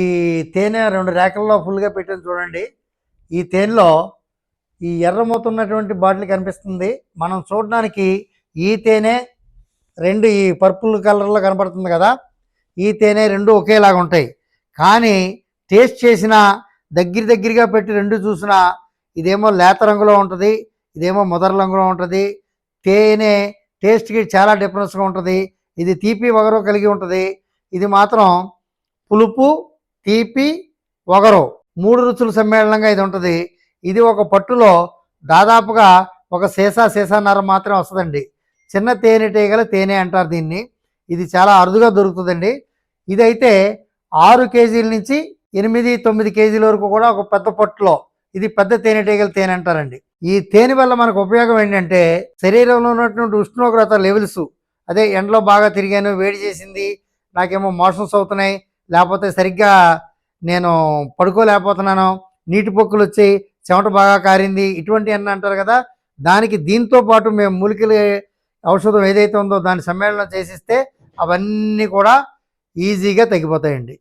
ఈ తేనె రెండు ర్యాకుల్లో ఫుల్గా పెట్టాను చూడండి. ఈ తేనెలో ఈ ఎర్రమవుతున్నటువంటి బాటిల్ కనిపిస్తుంది. మనం చూడడానికి ఈ తేనె రెండు ఈ పర్పుల్ కలర్లో కనపడుతుంది కదా. ఈ తేనె రెండు ఒకేలాగా ఉంటాయి. కానీ టేస్ట్ చేసిన దగ్గర దగ్గరగా పెట్టి రెండు చూసినా ఇదేమో లేత రంగులో ఉంటుంది ఇదేమో ముదర రంగులో ఉంటుంది. తేనె టేస్ట్కి చాలా డిఫరెన్స్గా ఉంటుంది. ఇది తీపి వగరు కలిగి ఉంటుంది. ఇది మాత్రం పులుపు తీపి ఒగరు మూడు రుచుల సమ్మేళనంగా ఇది ఉంటుంది. ఇది ఒక పట్టులో దాదాపుగా ఒక సీసా సీసాన్నర మాత్రం వస్తుందండి. చిన్న తేనెటీగల తేనె అంటారు దీన్ని. ఇది చాలా అరుదుగా దొరుకుతుందండి. ఇదైతే ఆరు కేజీల నుంచి ఎనిమిది తొమ్మిది కేజీల వరకు కూడా ఒక పెద్ద పట్టులో ఇది పెద్ద తేనెటీగల తేనె అంటారండి. ఈ తేనె వల్ల మనకు ఉపయోగం ఏంటంటే శరీరంలో ఉన్నటువంటి ఉష్ణోగ్రత లెవెల్స్ అదే ఎండలో బాగా తిరిగాను వేడి చేసింది నాకేమో మోషన్స్ అవుతున్నాయి లేకపోతే సరిగ్గా నేను పడుకోలేకపోతున్నాను నీటి పొక్కులు వచ్చి చెమట బాగా కారింది ఇటువంటి అన్న అంటారు కదా దానికి దీంతో పాటు మేము మూలికలు ఔషధం ఏదైతే ఉందో దాన్ని సమ్మేళనం చేసిస్తే అవన్నీ కూడా ఈజీగా తగ్గిపోతాయండి.